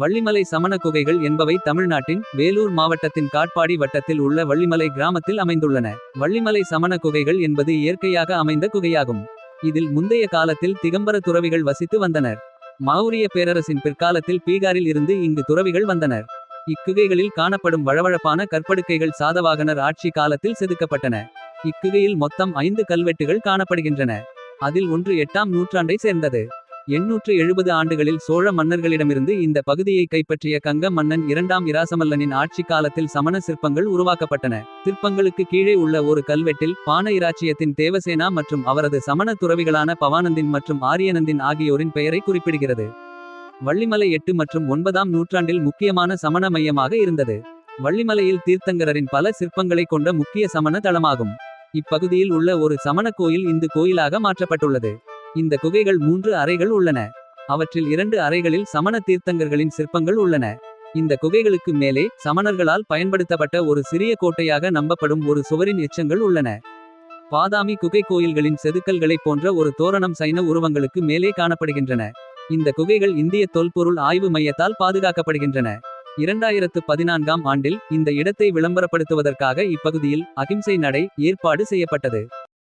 வள்ளிமலை சமண குகைகள் என்பவை தமிழ்நாட்டின் வேலூர் மாவட்டத்தின் காட்பாடி வட்டத்தில் உள்ள வள்ளிமலை கிராமத்தில் அமைந்துள்ளன. வள்ளிமலை சமண குகைகள் என்பது இயற்கையாக அமைந்த குகையாகும். இதில் முந்தைய காலத்தில் திகம்பர துறவிகள் வசித்து வந்தனர். மௌரிய பேரரசின் பிற்காலத்தில் பீகாரில் இருந்து இங்கு துறவிகள் வந்தனர். இக்குகைகளில் காணப்படும் வழவழப்பான கற்படுக்கைகள் சாதவாகனர் ஆட்சி காலத்தில் செதுக்கப்பட்டன. இக்குகையில் மொத்தம் ஐந்து கல்வெட்டுகள் காணப்படுகின்றன. அதில் ஒன்று எட்டாம் நூற்றாண்டை சேர்ந்தது. எண்ணூற்று எழுபது ஆண்டுகளில் சோழ மன்னர்களிடமிருந்து இந்த பகுதியை கைப்பற்றிய கங்க மன்னன் இரண்டாம் இராசமல்லனின் ஆட்சி காலத்தில் சமண சிற்பங்கள் உருவாக்கப்பட்டன. சிற்பங்களுக்கு கீழே உள்ள ஒரு கல்வெட்டில் பான இராச்சியத்தின் தேவசேனா மற்றும் அவரது சமண துறவிகளான பவானந்தின் மற்றும் ஆரியனந்தின் ஆகியோரின் பெயரை குறிப்பிடுகிறது. வள்ளிமலை எட்டு மற்றும் ஒன்பதாம் நூற்றாண்டில் முக்கியமான சமண மையமாக இருந்தது. வள்ளிமலையில் தீர்த்தங்கரரின் பல சிற்பங்களைக் கொண்ட முக்கிய சமண தளமாகும். இப்பகுதியில் உள்ள ஒரு சமண கோயில் இந்து கோயிலாக மாற்றப்பட்டுள்ளது. இந்த குகைகள் மூன்று அறைகள் உள்ளன. அவற்றில் இரண்டு அறைகளில் சமண தீர்த்தங்கர்களின் சிற்பங்கள் உள்ளன. இந்த குகைகளுக்கு மேலே சமணர்களால் பயன்படுத்தப்பட்ட ஒரு சிறிய கோட்டையாக நம்பப்படும் ஒரு சுவரின் எச்சங்கள் உள்ளன. பாதாமி குகை கோயில்களின் செதுக்கல்களைப் போன்ற ஒரு தோரணம் சைன உருவங்களுக்கு மேலே காணப்படுகின்றன. இந்த குகைகள் இந்திய தொல்பொருள் ஆய்வு மையத்தால் பாதுகாக்கப்படுகின்றன. இரண்டாயிரத்து பதினான்காம் ஆண்டில் இந்த இடத்தை விளம்பரப்படுத்துவதற்காக இப்பகுதியில் அகிம்சை நடை ஏற்பாடு செய்யப்பட்டது.